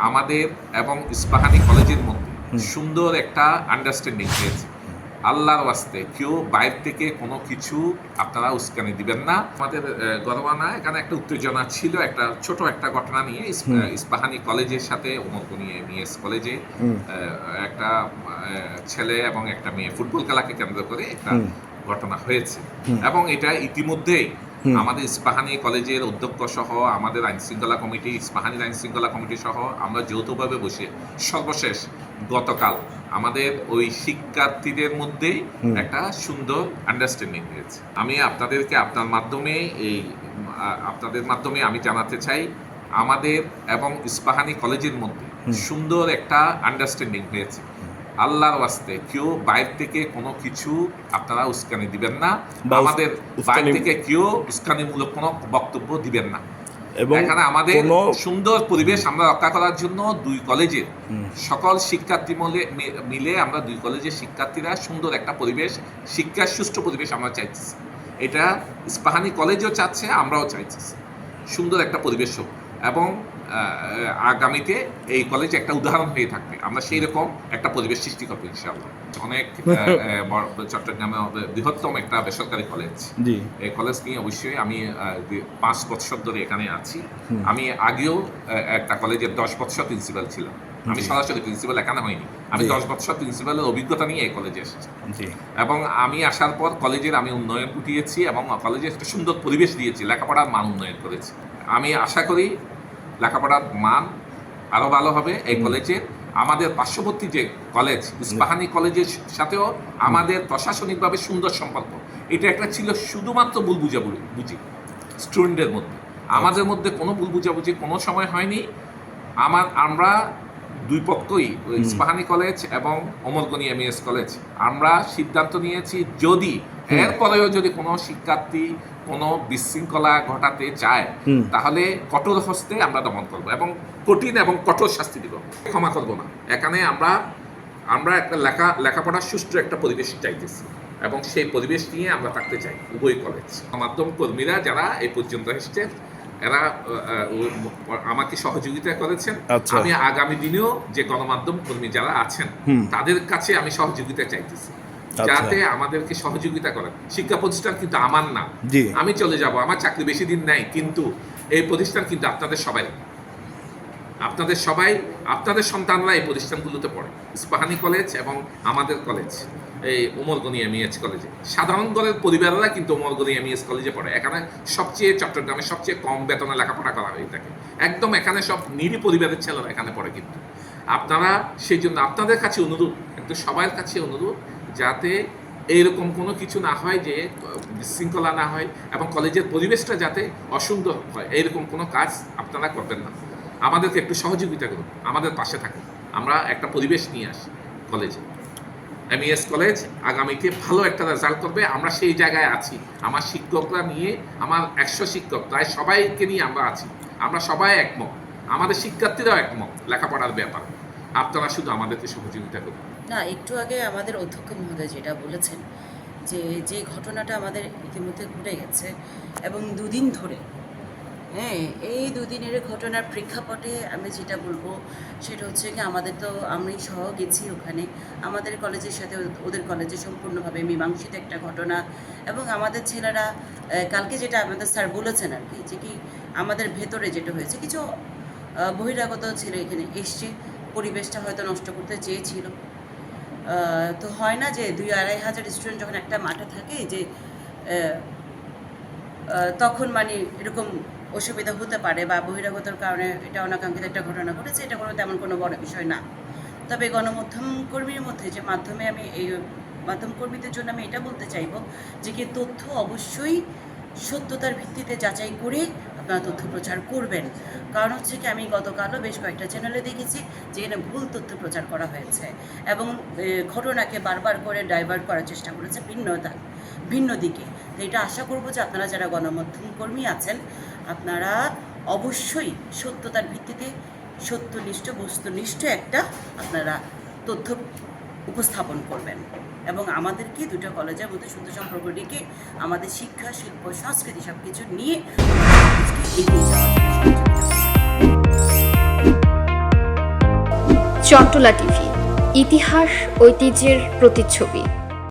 আমাদের এবং ইস্পাহানি কলেজের মধ্যে সুন্দর একটা আন্ডারস্ট্যান্ডিং হয়েছে আল্লাহর ওয়াস্তে কেউ বাইরে থেকে কোনো কিছু আপনারা উস্কানি দিবেন না। আমাদের আহ, গরবানা এখানে একটা উত্তেজনা ছিল একটা ছোট একটা ঘটনা নিয়ে ইস্পাহানি কলেজের সাথে উমরকুনি এমইএস কলেজে একটা ছেলে এবং একটা মেয়ে ফুটবল খেলাকে কেন্দ্র করে একটা ঘটনা হয়েছে। এবং এটা ইতিমধ্যেই। আমাদের ইস্পাহানি কলেজের অধ্যক্ষ সহ আমাদের আইন শৃঙ্খলা কমিটি ইস্পাহানির আইন শৃঙ্খলা কমিটি সহ আমরা যৌথভাবে বসে সর্বশেষ গতকাল আমাদের ওই শিক্ষার্থীদের মধ্যে হুম। একটা সুন্দর আন্ডারস্ট্যান্ডিং হয়েছে। আমি আপনাদেরকে আপনার মাধ্যমে এই আপনাদের মাধ্যমে আমি জানাতে চাই আমাদের এবং ইস্পাহানি কলেজের মধ্যে সুন্দর একটা আন্ডারস্ট্যান্ডিং হয়েছে। আল্লাহর ওয়াস্তে কেউ বাইরে থেকে কোনো কিছু আপনারা উস্কানি দিবেন না আমাদের বাইরে থেকে কেউ উস্কানিমূলক কোনো বক্তব্য দিবেন না। এবং এখানে আমাদের সুন্দর পরিবেশ আমরা রক্ষা করার জন্য দুই কলেজের সকল শিক্ষার্থী মলে- মিলে আমরা দুই কলেজের শিক্ষার্থীরা সুন্দর একটা পরিবেশ শিক্ষার সুষ্ঠু পরিবেশ আমরা চাইতেছি। এটা ইস্পাহানি কলেজও চাচ্ছে আমরাও চাইতেছি। সুন্দর একটা পরিবেশ হোক। এবং আগামীতে এই কলেজ একটা উদাহরণ হয়ে থাকবে। আমরা সেই রকম একটা পরিবেশ সৃষ্টি করব ইনশাআল্লাহ। অনেক চট্টগ্রামে বৃহত্তম একটা বেসরকারি কলেজ এই কলেজ নিয়ে অবশ্যই আমি পাঁচ বছর ধরে এখানে আছি। আমি আগেও একটা কলেজের দশ বছর প্রিন্সিপাল ছিলাম। আমি সরাসরি প্রিন্সিপাল এখানে হয়নি আমি দশ বছর প্রিন্সিপালের অভিজ্ঞতা নিয়ে এই কলেজে এসেছি। এবং আমি আসার পর কলেজের আমি উন্নয়ন ঘটিয়েছি এবং কলেজে একটা সুন্দর পরিবেশ দিয়েছি। লেখাপড়ার মান উন্নয়ন করেছি। আমি আশা করি লেখাপড়ার মান আরও ভালো হবে এই কলেজে আমাদের পার্শ্ববর্তী যে কলেজ ইস্পাহানি কলেজের সাথেও আমাদের প্রশাসনিকভাবে সুন্দর সম্পর্ক। এটা একটা ছিল শুধুমাত্র ভুল বুঝাবুঝি বুঝি। স্টুডেন্টদের মধ্যে। আমাদের মধ্যে কোনো ভুল বুঝাবুঝি কোনো সময় হয়নি। আমার আমরা দুই পক্ষই। ইস্পাহানি কলেজ এবং অমরগনি এমএস কলেজ আমরা সিদ্ধান্ত নিয়েছি যদি। এরপরেও যদি কোনো শিক্ষার্থী কোনো বিশৃঙ্খলা ঘটাতে চায় তাহলে কঠোর হস্তে আমরা দমন করব এবং কঠিন এবং কঠোর শাস্তি দিব। ক্ষমা করব না। এখানে আমরা আমরা একটা লেখা লেখাপড়ার সুষ্ঠু একটা পরিবেশ চাইতেছি এবং সেই পরিবেশ নিয়ে আমরা থাকতে চাই উভয় কলেজ মাধ্যম কর্মীরা যারা এই পর্যন্ত এসছে এরা আমাকে সহযোগিতা করেছেন। আচ্ছা। আমি আগামী দিনেও যে গণমাধ্যম কর্মী যারা আছেন তাদের কাছে আমি সহযোগিতা চাইতেছি। যাতে আমাদেরকে সহযোগিতা করেন শিক্ষা প্রতিষ্ঠান কিন্তু আমার না। আমি চলে যাব আমার চাকরি বেশি দিন নাই কিন্তু এই প্রতিষ্ঠান কিন্তু আপনাদের সবাই। আপনাদের সবাই আপনাদের সন্তানরা এই প্রতিষ্ঠানগুলোতে পড়ে। ইস্পাহানি কলেজ এবং আমাদের কলেজ এই উমরগনি এমইএস কলেজে। সাধারণ ঘরের পরিবারেরা কিন্তু উমরগনি এমইএস কলেজে পড়ে। এখানে সবচেয়ে চট্টগ্রামে সবচেয়ে কম বেতনে লেখাপড়া করা হয়ে থাকে। একদম এখানে সব নিরি পরিবারের ছেলেরা এখানে পড়ে কিন্তু। আপনারা সেই জন্য আপনাদের কাছে অনুরোধ কিন্তু সবার কাছে অনুরোধ যাতে এইরকম কোনো কিছু না হয় যে, বিশৃঙ্খলা না হয় এবং কলেজের পরিবেশটা যাতে অসুন্দর হয়, এইরকম কোনো কাজ আপনারা করবেন না। আমাদেরকে একটু সহযোগিতা করুন, আমাদের পাশে থাকুন, আমরা একটা পরিবেশ নিয়ে আসি কলেজে। এমইএস কলেজ আগামীতে ভালো একটা রেজাল্ট করবে, আমরা সেই জায়গায় আছি। আমার শিক্ষকরা নিয়ে, আমার একশো শিক্ষক, প্রায় সবাইকে নিয়ে আমরা আছি। আমরা সবাই একমত। আমাদের শিক্ষার্থীরাও একমত লেখাপড়ার ব্যাপার। আপনারা শুধু আমাদেরকে সহযোগিতা করুন। না, একটু আগে আমাদের অধ্যক্ষ মহোদয় যেটা বলেছেন যে যে ঘটনাটা আমাদের ইতিমধ্যে ঘটে গেছে এবং দুদিন ধরে হ্যাঁ এই দুদিনের ঘটনার প্রেক্ষাপটে আমি যেটা বলব সেটা হচ্ছে কি আমাদের তো আমি সহ গেছি ওখানে। আমাদের কলেজের সাথে ওদের কলেজে সম্পূর্ণভাবে মীমাংসিত একটা ঘটনা এবং আমাদের ছেলেরা কালকে যেটা আমাদের স্যার বলেছেন আর কি যে কি আমাদের ভেতরে যেটা হয়েছে, কিছু বহিরাগত ছেলে এখানে এসছে, পরিবেশটা হয়তো নষ্ট করতে চেয়েছিল। তো হয় না যে দুই আড়াই হাজার স্টুডেন্ট যখন একটা মাঠে থাকে যে তখন মানে এরকম অসুবিধা হতে পারে বা বহিরাগতর কারণে এটা অনাকাঙ্ক্ষিত একটা ঘটনা ঘটেছে, এটা কোনো তেমন কোনো বড় বিষয় না। তবে গণমাধ্যম কর্মীর মধ্যে যে মাধ্যমে আমি এই মাধ্যম কর্মীদের জন্য আমি এটা বলতে চাইব যে, কি তথ্য অবশ্যই সত্যতার ভিত্তিতে যাচাই করে আপনারা তথ্য প্রচার করবেন। কারণ হচ্ছে কি, আমি গতকালও বেশ কয়েকটা চ্যানেলে দেখেছি যে এখানে ভুল তথ্য প্রচার করা হয়েছে এবং ঘটনাকে বারবার করে ডাইভার্ট করার চেষ্টা করেছে ভিন্নতা, ভিন্ন দিকে। তো এটা আশা করব যে আপনারা যারা গণমাধ্যম কর্মী আছেন, আপনারা অবশ্যই সত্যতার ভিত্তিতে সত্যনিষ্ঠ, বস্তুনিষ্ঠ একটা আপনারা তথ্য উপস্থাপন করবেন। এবং আমাদেরকে দুটো কলেজের মধ্যে সুন্দর সম্পর্ক রেখে আমাদের শিক্ষা, শিল্প, সংস্কৃতি সব কিছু নিয়ে এগিয়ে। চট্টলা টিভি, ইতিহাস, ঐতিহ্যের প্রতিচ্ছবি